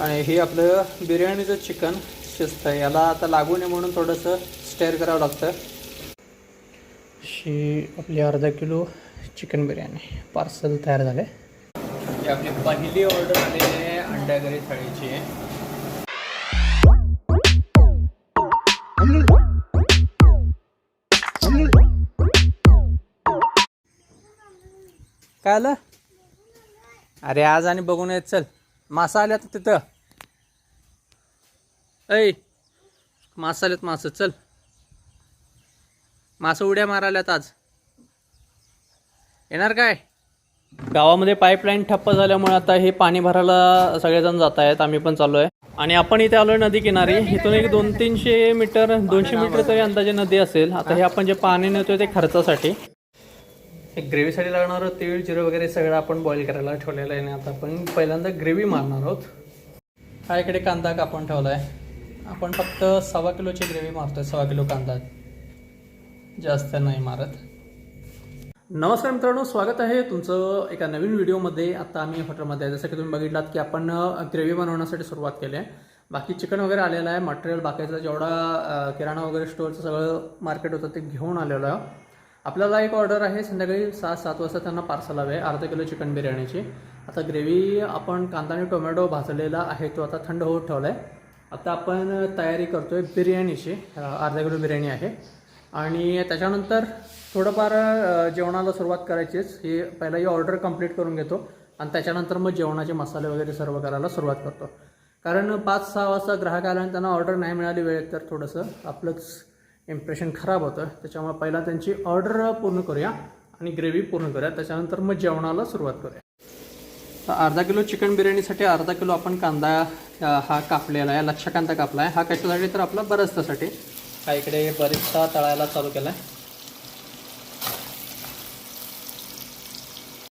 आणि हे आपलं बिर्याणीचं चिकन शिजतं आहे. याला आता लागू नये म्हणून थोडंसं स्टेअर करावं लागतं. ही आपली अर्धा किलो चिकन बिर्याणी पार्सल तयार झाले. ही आपली पहिली ऑर्डर आलेली आहे अंड्यागरी थाळीची. आहे काय आलं? अरे आज आणि बघून येत चल. मासा आल्यात तिथं? ऐ मासा आल्यात मासं चल. मासं उड्या माराल्यात आज. येणार काय? गावामध्ये पाईपलाईन ठप्प झाल्यामुळे आता हे पाणी भरायला सगळेजण जात आहेत. आम्ही पण चाललो आहे आणि आपण इथे आलोय नदी किनारी. इथून एक दोन तीनशे मीटर दोनशे मीटर तरी अंदाजे नदी असेल. आता हे आपण जे पाणी नेतोय ते खर्चासाठी. हे ग्रेव्हीसाठी लागणारं तीळ जिरं वगैरे सगळं आपण बॉईल करायला ठेवलेलं आहे आणि आता आपण पहिल्यांदा ग्रेव्ही मारणार आहोत. हा इकडे कांदा कापून ठेवला आहे आपण फक्त सव्वा किलोची ग्रेव्ही मारतो आहे सव्वा किलो कांदा. जास्त नाही मारत. नमस्कार मित्रांनो स्वागत आहे तुमचं एका नवीन व्हिडिओमध्ये. आता आम्ही हॉटेलमध्ये आहे. जसं की तुम्ही बघितलात की आपण ग्रेव्ही बनवण्यासाठी सुरुवात केली आहे. बाकी चिकन वगैरे आलेलं आहे. मटेरियल बाकीचं जेवढा किराणा वगैरे स्टोअरचं सगळं मार्केट होतं ते घेऊन आलेलं आहे. आपल्याला एक ऑर्डर आहे संध्याकाळी सात सात वाजता त्यांना पार्सल हवे अर्धा किलो चिकन बिर्याणीची. आता ग्रेव्ही आपण कांदा आणि टोमॅटो भाजलेला आहे तो आता थंड होत ठेवला आहे आता आपण तयारी करतो आहे बिर्याणीची अर्धा किलो बिर्याणी आहे. आणि त्याच्यानंतर थोडंफार जेवणाला सुरुवात करायचीच. ही पहिला ही ऑर्डर कंप्लीट करून घेतो. आणि त्याच्यानंतर मग जेवणाचे मसाले वगैरे सर्व करायला सुरुवात करतो. कारण पाच सहा वाजता ग्राहक आल्याने त्यांना ऑर्डर नाही मिळाली वेळेत तर थोडंसं आपलंच इम्प्रेशन खराब होतं. त्याच्यामुळे पहिला त्यांची ऑर्डर पूर्ण करूया आणि ग्रेव्ही पूर्ण करूया. त्याच्यानंतर मग जेवणाला सुरुवात करूया. तर अर्धा किलो चिकन बिर्याणीसाठी अर्धा किलो आपण कांदा हा कापलेला आहे. लक्ष कांदा कापला आहे. हा कशासाठी तर आपला बरचसाठी हा इकडे बरेचसा तळायला चालू केला आहे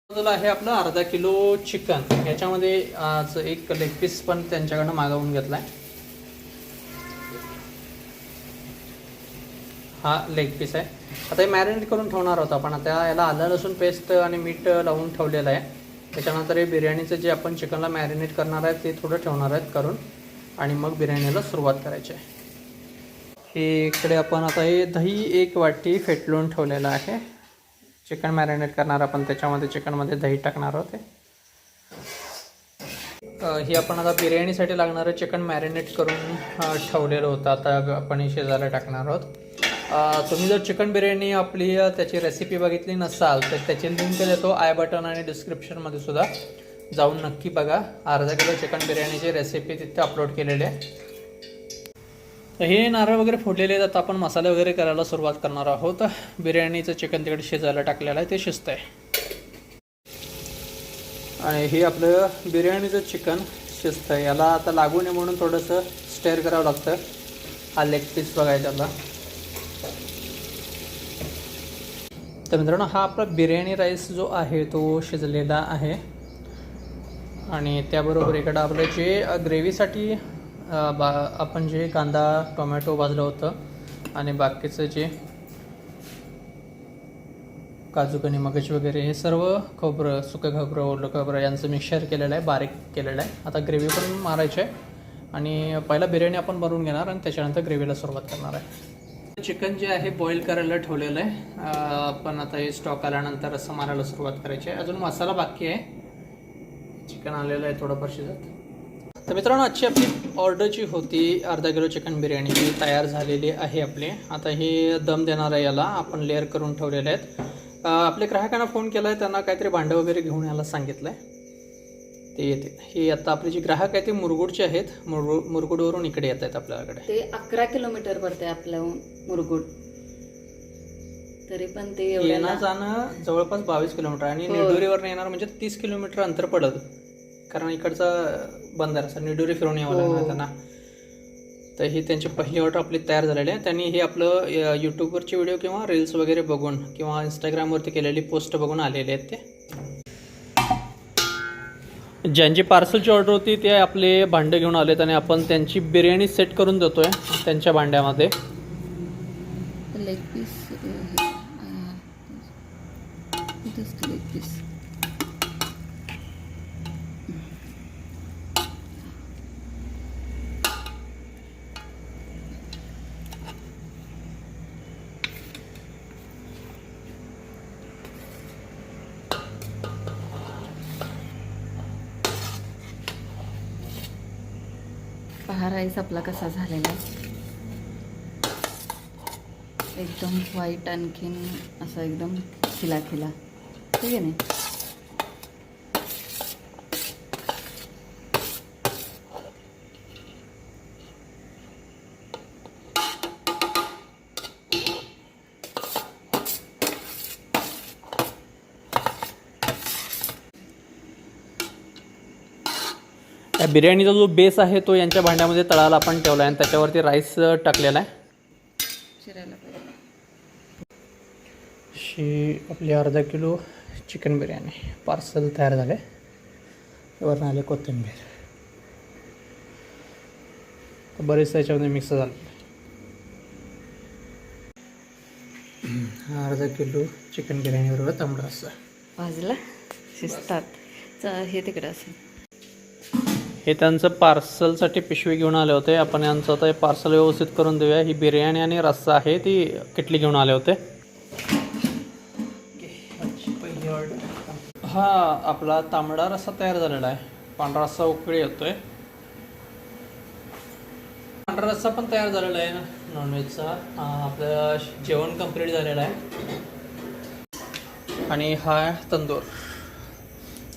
बाजूला आहे आपलं अर्धा किलो चिकन याच्यामध्ये आज एक लेग पीस पण त्यांच्याकडनं मागवून घेतलाय. हा लेग पीस आहे. आता हे मॅरिनेट करून ठेवणार आहोत आपण. आता याला आलं लसूण पेस्ट आणि मीठ लावून ठेवलेलं आहे. त्याच्यानंतर हे बिर्याणीचं जे आपण चिकनला मॅरिनेट करणार आहे ते थोडं ठेवणार आहेत करून. आणि मग बिर्याणीला सुरुवात करायची आहे. हे इकडे आपण आता हे दही एक वाटी फेटलून ठेवलेलं आहे. चिकन मॅरिनेट करणार आपण. त्याच्यामध्ये चिकनमध्ये दही टाकणार आहोत हे. ही आपण आता बिर्याणीसाठी लागणारं चिकन मॅरिनेट करून ठेवलेलं होतं. आता आपण हे शिजायला टाकणार आहोत. तुम्ही जर चिकन बिर्याणी आपली त्याची रेसिपी बघितली नसाल तर त्याची लिंक देतो. आय बटन आणि डिस्क्रिप्शनमध्ये सुद्धा. जाऊन नक्की बघा. अर्धा किलो चिकन बिर्याणीची रेसिपी तिथे अपलोड केलेली आहे. तर हे नारळ वगैरे फोडलेले आहेत. आता आपण मसाले वगैरे करायला सुरुवात करणार आहोत. बिर्याणीचं चिकन तिकडे शिजायला टाकलेलं आहे. ते शिजत आहे आणि हे आपलं बिर्याणीचं चिकन शिजतं आहे याला आता लागू नये म्हणून थोडंसं स्टेअर करावं लागतं. हा लेग पीस बघायचा त्याला तर मित्रांनो हा आपला बिर्याणी राईस जो आहे तो शिजलेला आहे. आणि त्याबरोबर इकडं आपलं जे ग्रेव्हीसाठी बा आपण जे कांदा टोमॅटो भाजलं होतं आणि बाकीचं जे काजू कणी मगज वगैरे हे सर्व खोबरं सुकं खोबरं ओलं खोबरं यांचं मिक्सर केलेलं आहे बारीक केलेलं आहे. आता ग्रेव्ही पण मारायची आहे. आणि पहिला बिर्याणी आपण बनवून घेणार आणि त्याच्यानंतर ग्रेव्हीला सुरुवात करणार आहे. चिकन जे आहे बॉईल करायला ठेवलेलं आहे. पण आता हे स्टॉक आल्यानंतर रस्सा मारायला सुरुवात करायची आहे. अजून मसाला बाकी आहे. चिकन आलेलं आहे थोडंफार शिजत. तर मित्रांनो आजची आपली ऑर्डर जी होती अर्धा किलो चिकन बिर्याणी ती तयार झालेली आहे आपली. आता हे दम देणार आहे याला. आपण लेअर करून ठेवलेले आहेत. आपल्या ग्राहकांना फोन केला आहे त्यांना काहीतरी भांडं वगैरे घेऊन यायला सांगितलं आहे ते येते. हे आता आपले जे ग्राहक आहेत ते मुरगुडचे आहेत. मुरगुड मुरगुडवरून इकडे येत आहेत आपल्याकडे. ते अकरा किलोमीटर पडते आपलं मुरगुड. तरी पण ते येणं जाणं जवळपास बावीस किलोमीटर आणि हो. निडोरीवर येणार म्हणजे तीस किलोमीटर अंतर पडत कारण इकडचा बंदर असं निडोरी फिरून यावं लागणार हो. त्यांना. तर ही त्यांची पहिली ऑर्डर आपली तयार झालेली आहे. त्यांनी हे आपलं यूट्यूबवरचे व्हिडिओ किंवा रील्स वगैरे बघून किंवा इंस्टाग्रामवरती केलेली पोस्ट बघून आलेले आहेत ते. ज्यांची पार्सलची ऑर्डर होती ते आपले भांडे घेऊन आलेत आणि आपण त्यांची बिर्याणी सेट करून देतोय त्यांच्या भांड्यामध्ये. लेग पीस लेग पीस हा राईस आपला कसा झालेला आहे? एकदम व्हाईट आणखीन असा एकदम खिला खिला ठीक आहे नाही या बिर्याणीचा जो बेस आहे तो यांच्या भांड्यामध्ये तळाला आपण ठेवला आहे आणि त्याच्यावरती राईस टाकलेला आहे. अशी आपली अर्धा किलो चिकन बिर्याणी पार्सल तयार झाले. वरून आले कोथिंबीर. बरेच त्याच्यामध्ये मिक्स झालं. अर्धा किलो चिकन बिर्याणी बरोबर तांबडा असं. भाजला शिजतात. हे तिकडे असेल. हे त्यांचं पार्सलसाठी पिशवी घेऊन आले होते. आपण यांचं आता हे पार्सल व्यवस्थित करून देऊया. ही बिर्याणी आणि रस्सा आहे ती किटली घेऊन आले होते. हा आपला तांबडा रस्सा तयार झालेला आहे. पांढरा रस्सा उकळी येतोय. पांढरा रस्सा पण तयार झालेला आहे. ना नॉनव्हेजचा आपलं जेवण कंप्लीट झालेलं आहे. आणि हा तंदूर.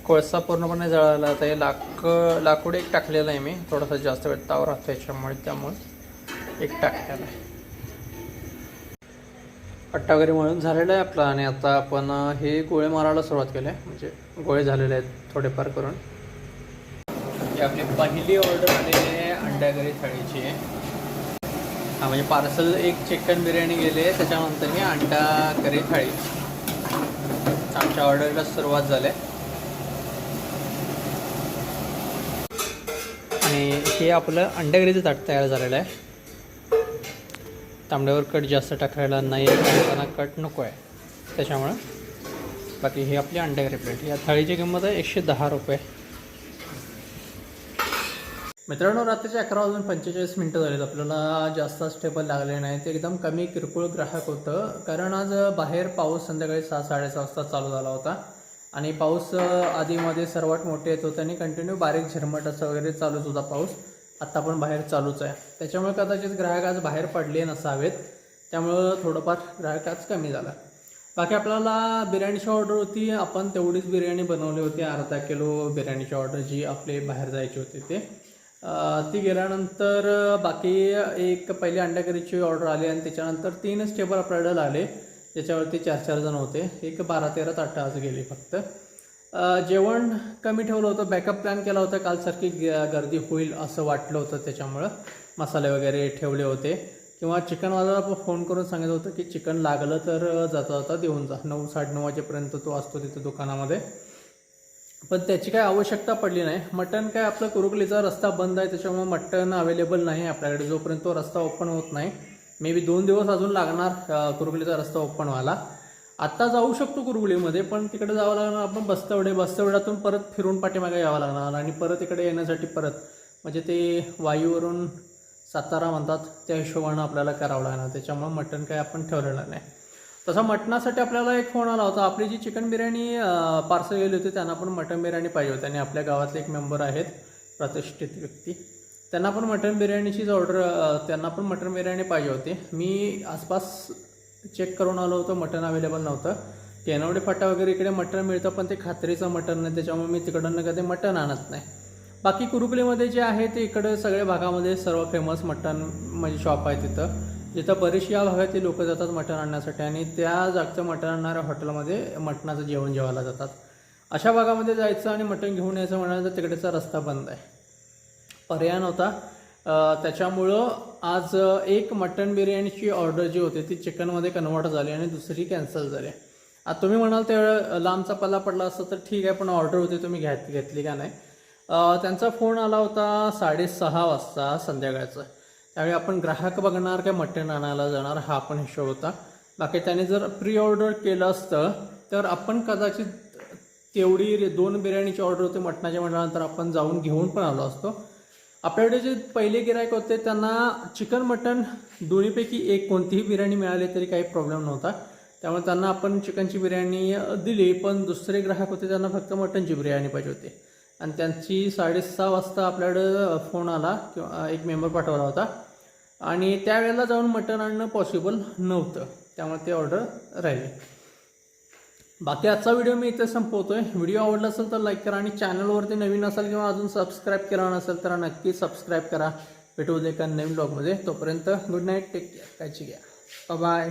कोळसा पूर्णपणे जळाला तर हे लाक लाकूड एक टाकलेलं आहे मी. थोडासा जास्त वेळ ताव राहतो याच्यामुळे त्यामुळे एक टाकलेला आहे. पट्टा वगैरे मळून झालेला आहे आपला आणि आता आपण हे गोळे मारायला सुरुवात केली आहे. म्हणजे गोळे झालेले आहेत थोडेफार करून. ही आपली पहिली ऑर्डर आलेली आहे अंड्याकरी थाळीची. आहे हा म्हणजे पार्सल एक चिकन बिर्याणी गेली आहे त्याच्यानंतर ही अंडा करी थाळी. आमच्या ऑर्डरला सुरुवात झाली आहे. आणि हे आपलं अंड्याकरीचं ताट तयार झालेलं आहे. तांबड्यावर कट जास्त टाकायला नाही त्यांना कट नको आहे. त्याच्यामुळं बाकी ही आपली अंड्याकरी प्लेट या थाळीची किंमत आहे एकशे दहा रुपये. मित्रांनो रात्रीचे अकरा वाजून पंचेचाळीस मिनटं झालीत. आपल्याला जास्त स्टेबल लागले नाही ते एकदम कमी किरकोळ ग्राहक होतं. कारण आज बाहेर पाऊस संध्याकाळी सहा साडेसहा वाजता चालू झाला होता. आणि पाऊस आधीमध्ये सर्वात मोठे येत होते आणि कंटिन्यू बारीक झिरमट असं वगैरे चालूच होता पाऊस. आत्ता पण बाहेर चालूच आहे. त्याच्यामुळे कदाचित ग्राहक आज बाहेर पडले नसावेत. त्यामुळं थोडंफार ग्राहक आज कमी झाला. बाकी आपल्याला बिर्याणीची ऑर्डर होती. आपण तेवढीच बिर्याणी बनवली होती. अर्धा किलो बिर्याणीची ऑर्डर जी आपले बाहेर जायची होती ते. ती गेल्यानंतर बाकी एक पहिली अंड्याकरीची ऑर्डर आली आणि त्याच्यानंतर तीनच टेबल आपल्याला आले त्याच्यावरती चार चार जण होते. एक बारा तेरा ताट आज गेली फक्त. जेवण कमी ठेवलं होतं. बॅकअप प्लॅन केला होता. कालसारखी ग- गर्दी होईल असं वाटलं होतं त्याच्यामुळं. मसाले वगैरे ठेवले होते. किंवा चिकनवाल्याला फोन करून सांगितलं होतं की चिकन लागलं तर जाता जाता देऊन जा. नऊ साडेनऊ वाजेपर्यंत तो असतो तिथे दुकानामध्ये. पण त्याची काय आवश्यकता पडली नाही. मटण काय आपलं कुरुकलीचा रस्ता बंद आहे. त्याच्यामुळे मटण अवेलेबल नाही आपल्याकडे. जोपर्यंत तो रस्ता ओपन होत नाही मे बी दोन दिवस अजून लागणार अं, रस्ता ओपन व्हायला. आत्ता जाऊ शकतो कुरुगुलीमध्ये पण तिकडे जावं लागणार आपण बस्तवडे. बस्तवड्यातून परत फिरून पाठीमागे यावं लागणार आणि परत इकडे येण्यासाठी परत म्हणजे ते वायूवरून सातारा म्हणतात त्या हिशोबानं आपल्याला करावं लागणार. त्याच्यामुळे मटण काय आपण ठेवलेलं नाही. तसा मटणासाठी आपल्याला एक फोन आला होता. आपली जी चिकन बिर्याणी पार्सल गेली होती त्यांना पण मटण बिर्याणी पाहिजे होती. आणि आपल्या गावातले एक मेंबर आहेत प्रतिष्ठित व्यक्ती. त्यांना पण मटण बिर्याणीचीच ऑर्डर त्यांना पण मटण बिर्याणी पाहिजे होती. मी आसपास चेक करून आलो होतो मटण अवेलेबल नव्हतं. केनवडे फाटा वगैरे इकडे मटण मिळतं पण ते खात्रीचं मटण नाही. त्याच्यामुळे मी तिकडनं कधी मटण आणत नाही. बाकी कुरुकलीमध्ये जे आहे ते इकडे सगळ्या भागामध्ये सर्व फेमस मटण म्हणजे शॉप आहे तिथं. जिथं बरीचशी या भागातील लोक जातात मटण आणण्यासाठी आणि त्या जागचं मटण आणणाऱ्या हॉटेलमध्ये मटणाचं जेवण जेवायला जातात. अशा भागामध्ये जायचं आणि मटण घेऊन यायचं म्हणाल तर तिकडेचा रस्ता बंद आहे. पर्याय नव्हता. त्याच्यामुळं आज एक मटन बिर्याणीची ऑर्डर जी होती ती चिकनमध्ये कन्वर्ट झाली आणि दुसरी कॅन्सल झाली. आता तुम्ही म्हणाल त्या लांबचा पल्ला पडला असता तर ठीक आहे पण ऑर्डर होती तुम्ही घेत घेतली का नाही? त्यांचा फोन आला होता साडेसहा वाजता संध्याकाळचा. त्यावेळी आपण ग्राहक बघणार काय मटण आणायला जाणार हा पण हिशोब होता. बाकी त्याने जर प्री ऑर्डर केलं असतं तर आपण कदाचित तेवढी दोन बिर्याणीची ऑर्डर होती मटणाच्या म्हटल्यानंतर आपण जाऊन घेऊन पण आलो असतो. आपल्याकडे जे पहिले गिरायक होते त्यांना चिकन मटन दोन्हीपैकी एक कोणतीही बिर्याणी मिळाली तरी काही प्रॉब्लेम नव्हता. त्यामुळे त्यांना आपण चिकनची बिर्याणी दिली पण दुसरे ग्राहक होते त्यांना फक्त मटनची बिर्याणी पाहिजे होती. आणि त्यांची साडेसहा वाजता आपल्याकडं फोन आला किंवा एक मेंबर पाठवला होता. आणि त्यावेळेला जाऊन मटण आणणं पॉसिबल नव्हतं. त्यामुळे ते ऑर्डर राहिली. बाकी आजचा व्हिडिओ मी इथे संपवतोय. व्हिडिओ आवडला असेल तर लाईक करा आणि चॅनलवरती नवीन असाल किंवा अजून सबस्क्राईब केला नसेल तर नक्की सबस्क्राईब करा. भेटू दे एका नवीन ब्लॉगमध्ये तोपर्यंत गुड नाईट टेक केअर काळजी घ्या. बाय